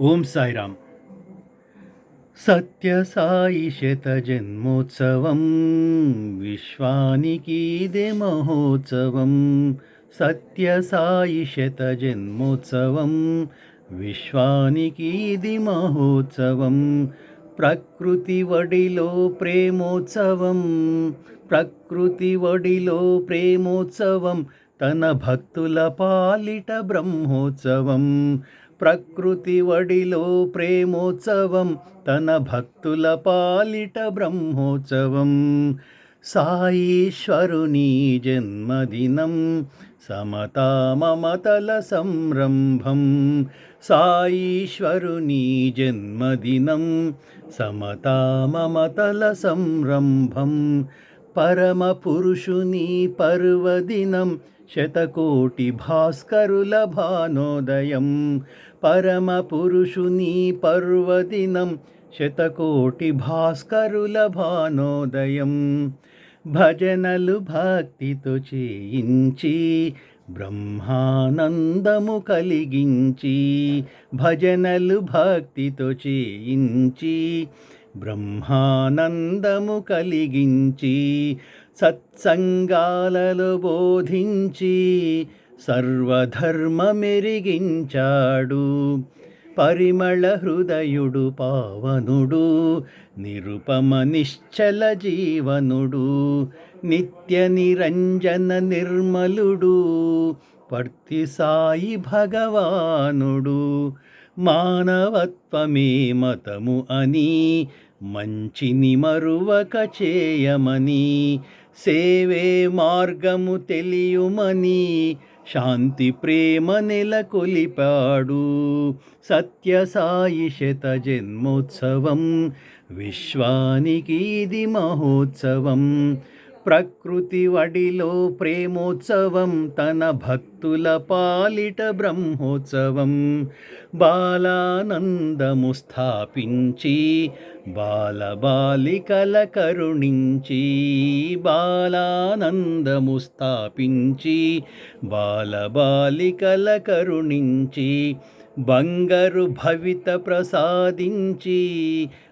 ఓం సాయిరామ్. సత్యసాయి శతజన్మోత్సవం విశ్వానికి ఇదే మహోత్సవం. సత్యసాయి శతజన్మోత్సవం విశ్వానికి ఇది మహోత్సవం. ప్రకృతి వడిలో ప్రేమోత్సవం ప్రకృతి వడిలో ప్రేమోత్సవం తన భక్తుల పాలిట బ్రహ్మోత్సవం ప్రకృతి వడిలో ప్రేమోత్సవం తన భక్తుల పాలిట బ్రహ్మోత్సవం. సాయీశ్వరుని జన్మదినం సమతా మమతల సంరంభం. సాయీశ్వరుని జన్మదినం సమతా మమతల సంరంభం పరమపురుషుని పర్వదినం శతకోటి భాస్కరుల భానోదయం పరమపురుషుని పర్వదినం శతకోటి భాస్కరుల భానోదయం భజనలు భక్తితో చేయించి బ్రహ్మానందము కలిగించి భజనలు భక్తితో చేయించి బ్రహ్మానందము కలిగించి సత్సంగాలలో బోధించి సర్వధర్మమెరిగించాడు. పరిమళ హృదయుడు పావనుడు నిరుపమ నిశ్చల జీవనుడు నిత్య నిరంజన నిర్మలుడు పర్తి సాయి భగవానుడు. మానవత్వమే మతము అని మంచిని మరువక చేయమని సేవే మార్గము తెలియుమని శాంతి ప్రేమ నెలకొలిపాడు సత్యసాయి శత జన్మోత్సవం విశ్వానికి ఇది మహోత్సవం. ప్రకృతి వడిలో ప్రేమోత్సవం తన భక్తుల పాలిట బ్రహ్మోత్సవం. బాలానందము స్థాపించి బాలబాలికల కరుణించి బాలానందము స్థాపించి బాలబాలికల కరుణించి బంగరు భవిత ప్రసాదించి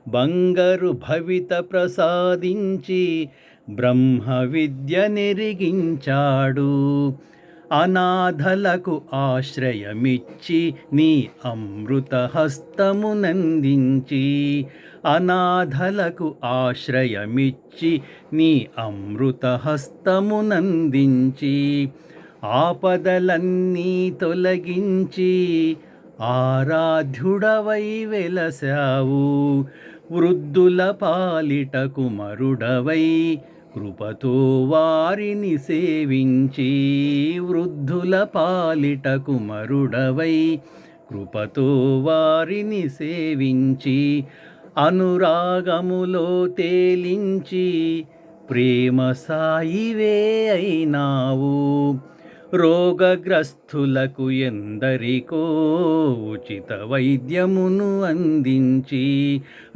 బంగరు భవిత ప్రసాదించి బ్రహ్మ విద్య నెరిగించాడు. అనాథలకు ఆశ్రయమిచ్చి నీ అమృత హస్తమునందించి అనాథలకు ఆశ్రయమిచ్చి నీ అమృత హస్తమునందించి ఆపదలన్నీ తొలగించి ఆరాధ్యుడవై వెలసావు. వృద్ధుల పాలిట కుమరుడవై కృపతో వారిని సేవించి వృద్ధుల పాలిట కుమరుడవై కృపతో వారిని సేవించి అనురాగములో తేలించి ప్రేమ సాయివే అయినావు. రోగగ్రస్తులకు ఎందరికో ఉచిత వైద్యమును అందించి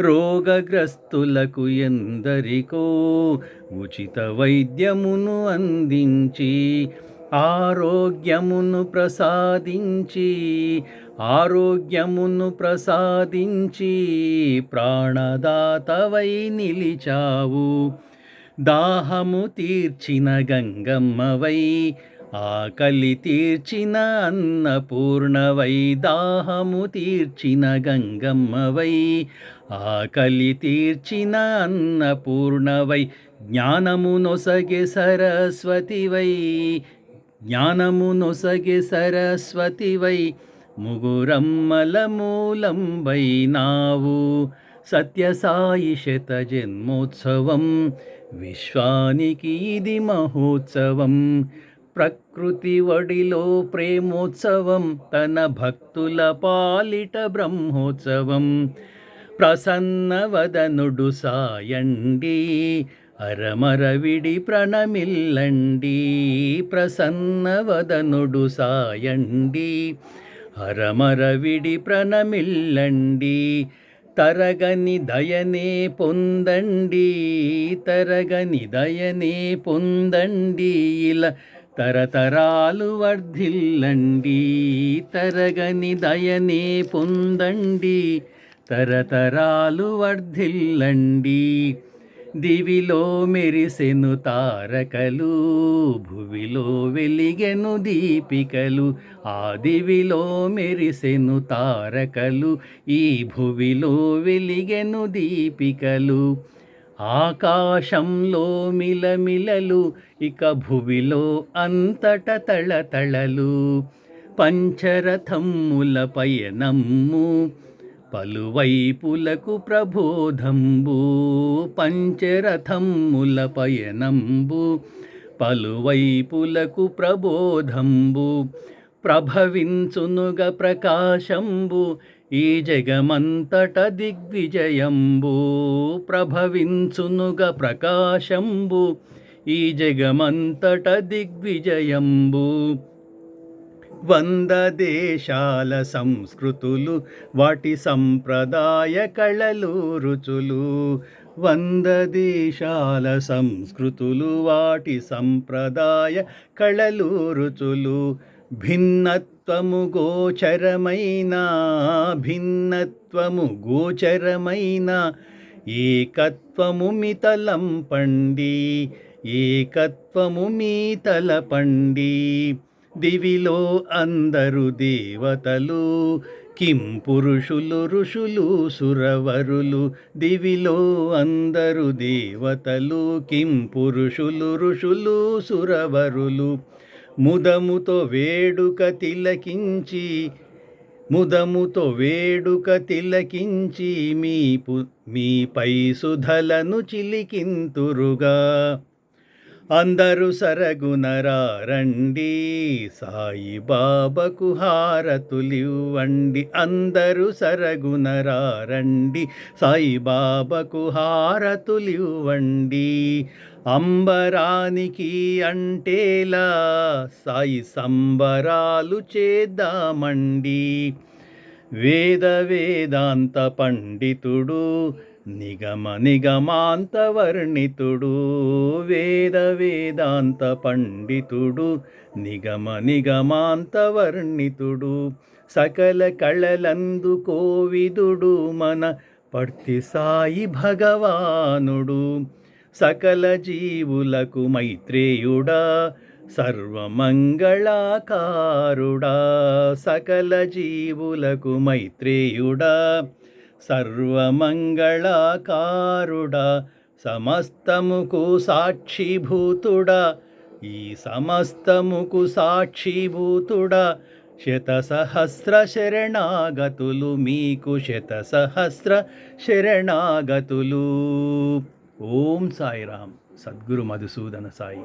రోగగ్రస్తులకు ఎందరికో ఉచిత వైద్యమును అందించి ఆరోగ్యమును ప్రసాదించి ఆరోగ్యమును ప్రసాదించి ప్రాణదాతవై నిలిచావు. దాహము తీర్చిన గంగమ్మవై ఆకలి తీర్చిన అన్నపూర్ణవై దాహము తీర్చిన గంగమ్మవై. ఆకలి తీర్చిన అన్నపూర్ణవై జ్ఞానము నొసగే సరస్వతివై. జ్ఞానము నొసగే సరస్వతివై ముగురమ్మల మూలంబై నావు. సత్యసాయి శత జన్మోత్సవం విశ్వానికి ఇది మహోత్సవం. ప్రకృతి వడిలో ప్రేమోత్సవం తన భక్తుల పాలిట బ్రహ్మోత్సవం. ప్రసన్నవదనుడు సాయండి అరమరవిడి ప్రణమిల్లండి. ప్రసన్నవదనుడు సాయండి అరమరవిడి ప్రణమిల్లండి. తరగని దయనే పొందండి తరగని దయనే పొందండి. ఇలా తరతరాలు వర్ధిల్లండి తరగని దయనే పొందండి తరతరాలు వర్ధిల్లండి. దివిలో మెరిసెను తారకలు భువిలో వెలిగెను దీపికలు ఆ దివిలో మెరిసెను తారకలు ఈ భువిలో వెలిగెను దీపికలు. ఆకాశంలో మిలమిలలు ఇక భువిలో అంతట తళతళలు. పంచరథమ్ముల పయనమ్ము పలువైపులకు ప్రబోధంబు. పంచరథమ్ముల పయనంబు పలువైపులకు ప్రబోధంబు. ప్రభవించునుగ ప్రకాశంబు ఈ జగమంతట దిగ్విజయంబు ప్రభవించునుగ ప్రకాశంబు. ఈ జగమంతట దిగ్విజయంబు వంద దేశాల సంస్కృతులు వాటి సంప్రదాయ కళలు రుచులు. వంద దేశాల సంస్కృతులు వాటి సంప్రదాయ కళలు రుచులు. భిన్నత్వము గోచరమైన భిన్నత్వము గోచరమైన ఏకత్వము మితలం పండి ఏకత్వము మీతల పండి. దివిలో అందరు దేవతలు కిం పురుషులు ఋషులు సురవరులు. దివిలో అందరు దేవతలు కిం పురుషులు ఋషులు సురవరులు. ముదముతో వేడుక తిలకించి ముదముతో వేడుక తిలకించి మీ పు మీపై సుధలను చిలికింతురుగా. అందరూ సరగునరారండి సాయిబాబాకు హారతులివ్వండి. అందరూ సరగునరారండి సాయిబాబాకు హారతులివ్వండి. అంబరానికి అంటేలా సాయి సంబరాలు చేద్దామండి. వేద వేదాంత పండితుడు నిగమ నిగమాంత వర్ణితుడు. వేద వేదాంత పండితుడు నిగమ నిగమాంత వర్ణితుడు. సకల కళలందు కోవిదుడు మన పర్తి సాయి భగవానుడు. సకల జీవులకు మైత్రేయుడా సర్వమంగళాకారుడా సకల జీవులకు మైత్రేయుడా సర్వమంగళాకారుడా సమస్తముకు సాక్షిభూతుడా ఈ సమస్తముకు సాక్షిభూతుడా శతసహస్ర శరణాగతులు మీకు శతసహస్ర శరణాగతులు ఓం సాయిరామ్ సద్గురు మధుసూదన సాయి